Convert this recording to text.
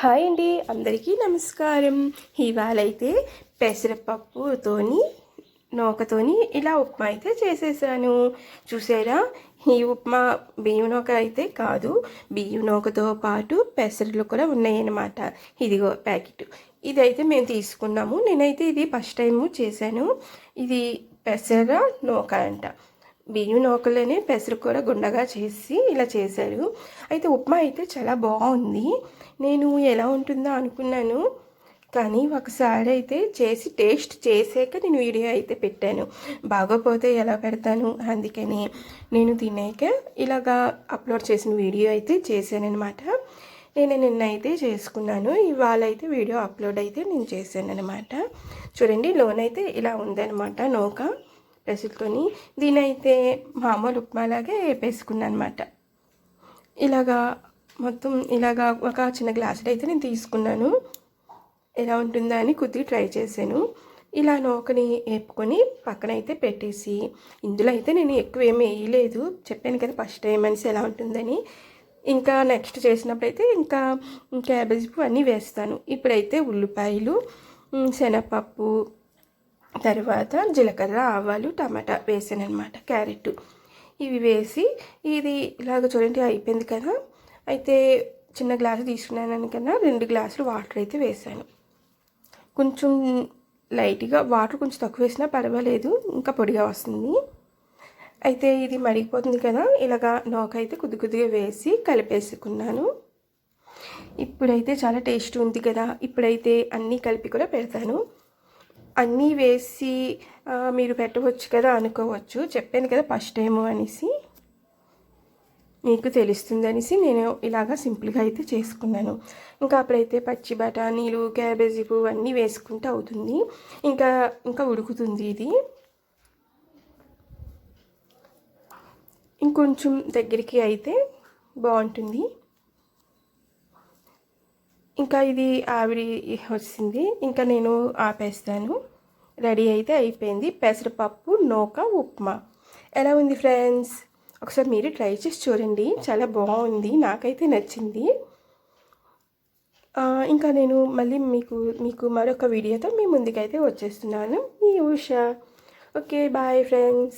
Hi అండి అందరికీ నమస్కారం. ఇవాళ అయితే పెసరపప్పుతోని నూకతోని ఇలా ఉప్మా అయితే చేసేసాను. చూసారా? ఈ ఉప్మా బియ్యం నూక అయితే కాదు బియ్యం నూకతో పాటు పెసరలు కూడా ఉన్నాయన్నమాట. ఇదిగో ప్యాకెట్. ఇదైతే మేము తీసుకున్నాము. నేనైతే ఇది ఫస్ట్ టైము చేశాను. ఇది పెసర నూక అంట. బియ్యం నూకలోనే పెసరు కూర గుండగా చేసి ఇలా చేశారు. అయితే ఉప్మా అయితే చాలా బాగుంది. నేను ఎలా ఉంటుందో అనుకున్నాను. కానీ ఒకసారి అయితే చేసి టేస్ట్ చేసాక నేను వీడియో అయితే పెట్టాను. బాగోపోతే ఎలా పెడతాను? అందుకని నేను తినాక ఇలాగా అప్లోడ్ చేసిన వీడియో అయితే చేశానమాట నేను నిన్న అయితే చేసుకున్నాను. ఇవాళ అయితే వీడియో అప్లోడ్ అయితే నేను చేశాను అనమాట చూడండి లోన్ అయితే ఇలా ఉందన్నమాట నౌక. పెసులతోని దీని అయితే మామూలు ఉప్మాలాగే వేపేసుకున్నాను అనమాట ఇలాగా మొత్తం ఇలాగా ఒక చిన్న గ్లాసులు అయితే నేను తీసుకున్నాను. ఎలా ఉంటుందా అని కొద్దిగా ట్రై చేశాను. ఇలా నూకని వేపుకొని పక్కన అయితే పెట్టేసి ఇందులో అయితే నేను ఎక్కువ ఏమి వేయలేదు. చెప్పాను కదా ఫస్ట్ టైం అనేసి ఎలా ఉంటుందని. ఇంకా నెక్స్ట్ చేసినప్పుడు అయితే ఇంకా క్యాబేజీ పువ్వు అన్నీ వేస్తాను. ఇప్పుడైతే ఉల్లిపాయలు శనగపప్పు తర్వాత జీలకర్ర ఆవాలు టమాటా వేసాను అనమాట క్యారెట్. ఇవి వేసి ఇది ఇలాగ చూడండి అయిపోయింది కదా. అయితే చిన్న గ్లాసు తీసుకున్నాను కన్నా రెండు గ్లాసులు వాటర్ అయితే వేసాను. కొంచెం లైట్గా వాటర్ కొంచెం తక్కువ వేసినా పర్వాలేదు ఇంకా పొడిగా వస్తుంది. అయితే ఇది మరిగిపోతుంది కదా ఇలాగా నోక అయితే కొద్ది కొద్దిగా వేసి కలిపేసుకున్నాను. ఇప్పుడైతే చాలా టేస్ట్ ఉంది కదా ఇప్పుడైతే అన్నీ కలిపి కూడా పెడతాను. అన్నీ వేసి మీరు పెట్టవచ్చు కదా అనుకోవచ్చు. చెప్పాను కదా ఫస్ట్ టైం అనేసి. మీకు తెలుస్తుంది అనేసి నేను ఇలాగా సింపుల్గా అయితే చేసుకున్నాను. ఇంకా అప్పుడైతే పచ్చి బఠానీలు క్యాబేజీ పువ్వు అన్నీ వేసుకుంటే అవుతుంది. ఇంకా ఇంకా ఉడుకుతుంది ఇది. ఇంకొంచెం దగ్గరికి అయితే బాగుంటుంది. ఇంకా ఇది ఆవిరి వచ్చింది. ఇంకా నేను ఆపేస్తాను. రెడీ అయితే అయిపోయింది. పెసరపప్పు నూక ఉప్మా. ఎలా ఉంది ఫ్రెండ్స్? ఒకసారి మీరు ట్రై చేసి చూడండి. చాలా బాగుంది. నాకైతే నచ్చింది. ఇంకా నేను మళ్ళీ మీకు మీకు మరొక వీడియోతో మీ ముందుకైతే వచ్చేస్తున్నాను. మీ ఉష. Okay bye friends.